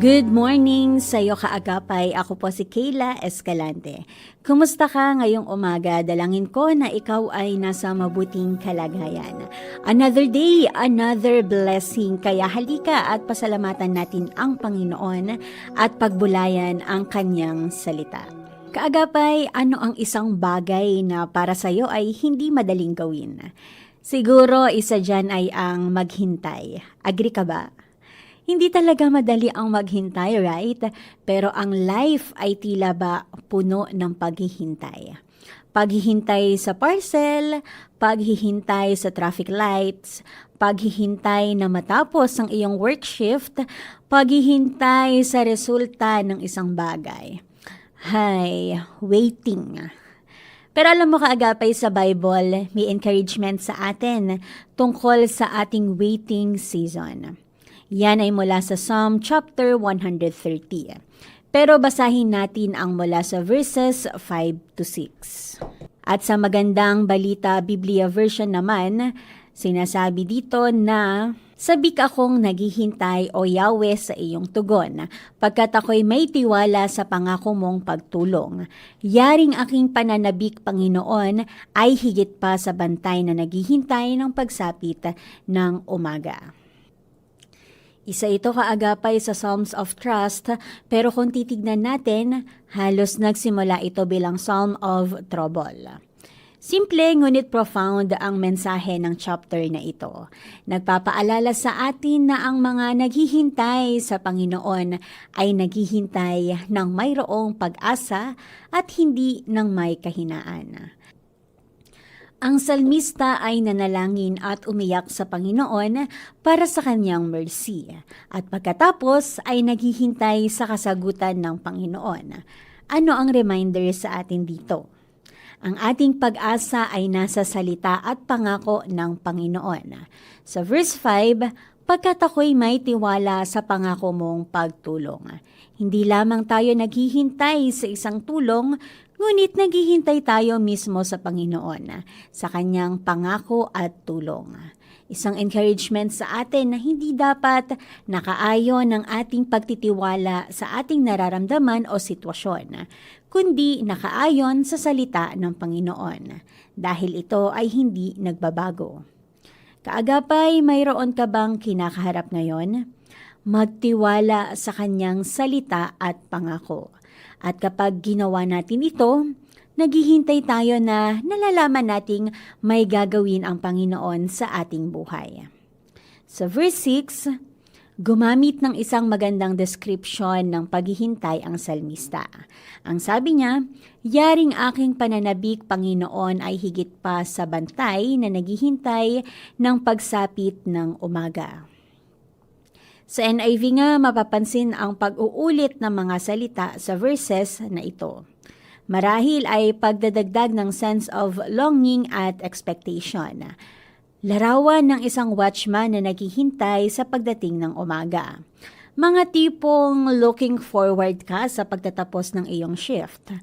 Good morning sa iyo kaagapay. Ako po si Kayla Escalante. Kumusta ka ngayong umaga? Dalangin ko na ikaw ay nasa mabuting kalagayan. Another day, another blessing. Kaya halika at pasalamatan natin ang Panginoon at pagbulayan ang kanyang salita. Kaagapay, ano ang isang bagay na para sa iyo ay hindi madaling gawin? Siguro isa dyan ay ang maghintay. Agree ka ba? Hindi talaga madali ang maghintay, right? Pero ang life ay tila ba puno ng paghihintay. Paghihintay sa parcel, paghihintay sa traffic lights, paghihintay na matapos ang iyong work shift, paghihintay sa resulta ng isang bagay. Hay, waiting. Pero alam mo kaagapay sa Bible, may encouragement sa atin tungkol sa ating waiting season. Yan ay mula sa Psalm chapter 130. Pero basahin natin ang mula sa verses 5 to 6. At sa magandang balita Biblia version naman, sinasabi dito na Sabik akong naghihintay o Yahweh sa iyong tugon, pagkat ako'y may tiwala sa pangako mong pagtulong. Yaring aking pananabik, Panginoon, ay higit pa sa bantay na naghihintay ng pagsapit ng umaga. Isa ito kaagapay sa Psalms of Trust, pero kung titignan natin, halos nagsimula ito bilang Psalm of Trouble. Simple ngunit profound ang mensahe ng chapter na ito. Nagpapaalala sa atin na ang mga naghihintay sa Panginoon ay naghihintay ng mayroong pag-asa at hindi ng may kahinaan. Ang salmista ay nanalangin at umiyak sa Panginoon para sa kanyang mercy at pagkatapos ay naghihintay sa kasagutan ng Panginoon. Ano ang reminder sa atin dito? Ang ating pag-asa ay nasa salita at pangako ng Panginoon. Sa verse 5, pagkat ako'y may tiwala sa pangako mong pagtulong. Hindi lamang tayo naghihintay sa isang tulong, Ngunit naghihintay tayo mismo sa Panginoon, sa kanyang pangako at tulong. Isang encouragement sa atin na hindi dapat nakaayon ng ating pagtitiwala sa ating nararamdaman o sitwasyon, kundi nakaayon sa salita ng Panginoon, dahil ito ay hindi nagbabago. Kaagapay, mayroon ka bang kinakaharap ngayon? Magtiwala sa kanyang salita at pangako at kapag ginawa natin ito, naghihintay tayo na nalalaman nating may gagawin ang Panginoon sa ating buhay. Sa verse 6, gumamit ng isang magandang description ng paghihintay ang salmista. Ang sabi niya, Yaring aking pananabik, Panginoon, ay higit pa sa bantay na naghihintay ng pagsapit ng umaga. Sa NIV nga mapapansin ang pag-uulit ng mga salita sa verses na ito. Marahil ay pagdadagdag ng sense of longing at expectation. Larawan ng isang watchman na naghihintay sa pagdating ng umaga. Mga tipong looking forward ka sa pagtatapos ng iyong shift.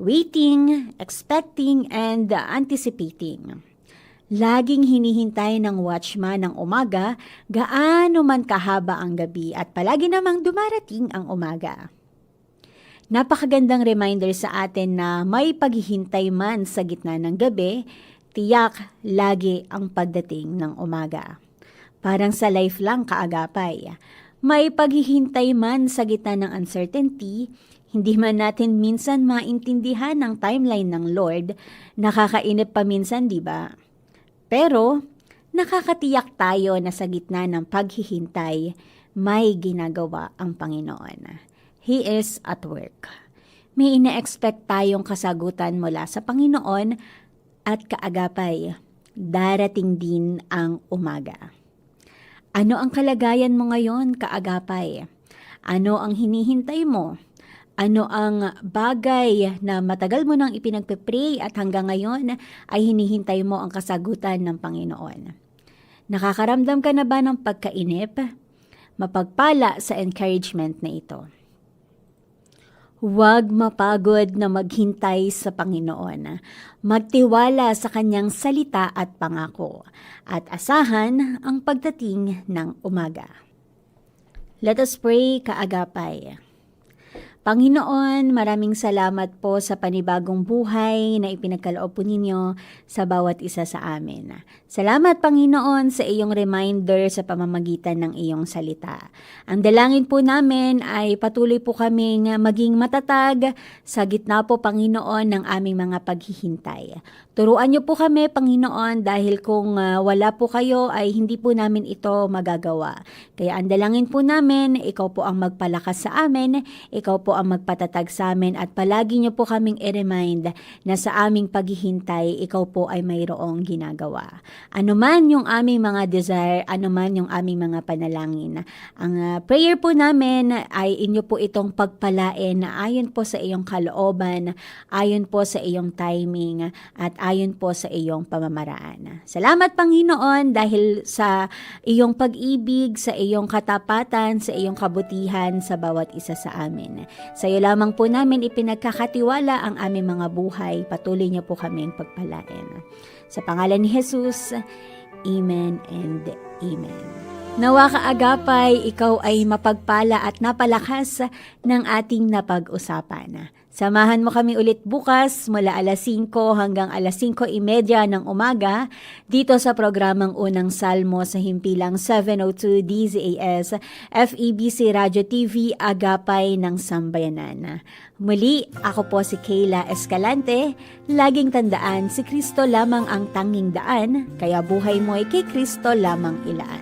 Waiting, expecting, and anticipating. Laging hinihintay ng watchman ng umaga gaano man kahaba ang gabi at palagi namang dumarating ang umaga. Napakagandang reminder sa atin na may paghihintay man sa gitna ng gabi, tiyak lagi ang pagdating ng umaga. Parang sa life lang kaagapay. May paghihintay man sa gitna ng uncertainty, hindi man natin minsan maintindihan ang timeline ng Lord, nakakainip pa minsan, di ba? Pero nakakatiyak tayo na sa gitna ng paghihintay, may ginagawa ang Panginoon. He is at work. May ina-expect tayong kasagutan mula sa Panginoon at kaagapay, darating din ang umaga. Ano ang kalagayan mo ngayon, kaagapay? Ano ang hinihintay mo? Ano ang bagay na matagal mo nang ipinagpe-pray at hanggang ngayon ay hinihintay mo ang kasagutan ng Panginoon? Nakakaramdam ka na ba ng pagkainip? Mapagpala sa encouragement na ito. Huwag mapagod na maghintay sa Panginoon. Magtiwala sa kanyang salita at pangako at asahan ang pagdating ng umaga. Let us pray kaagapay. Panginoon, maraming salamat po sa panibagong buhay na ipinagkaloob po ninyo sa bawat isa sa amin. Salamat, Panginoon, sa iyong reminder sa pamamagitan ng iyong salita. Ang dalangin po namin ay patuloy po kaming maging matatag sa gitna po, Panginoon, ng aming mga paghihintay. Turuan niyo po kami, Panginoon, dahil kung ah, wala po kayo ay hindi po namin ito magagawa. Kaya ang dalangin po namin, ikaw po ang magpalakas sa amin, ikaw po ang magpatatag sa amin at palagi niyo po kaming i-remind na sa aming paghihintay, ikaw po ay mayroong ginagawa. Ano man yung aming mga desire, ano man yung aming mga panalangin. Ang ah, prayer po namin ay inyo po itong pagpalain na ayon po sa iyong kalooban, ayon po sa iyong timing, at ayon po sa iyong pamamaraan. Salamat Panginoon dahil sa iyong pag-ibig, sa iyong katapatan, sa iyong kabutihan sa bawat isa sa amin. Sa iyo lamang po namin ipinagkakatiwala ang aming mga buhay. Patuloy niyo po kaming pagpalain. Sa pangalan ni Jesus, Amen and Amen. Nawa kaagapay, ikaw ay mapagpala at napalakas ng ating napag-usapan. Samahan mo kami ulit bukas mula alas 5 hanggang alas 5.30 ng umaga dito sa programang Unang Salmo sa himpilang 702 DZAS FEBC Radio TV Agapay ng Sambayanan. Muli, ako po si Kayla Escalante. Laging tandaan, si Kristo lamang ang tanging daan, kaya buhay mo ay kay Kristo lamang ilaan.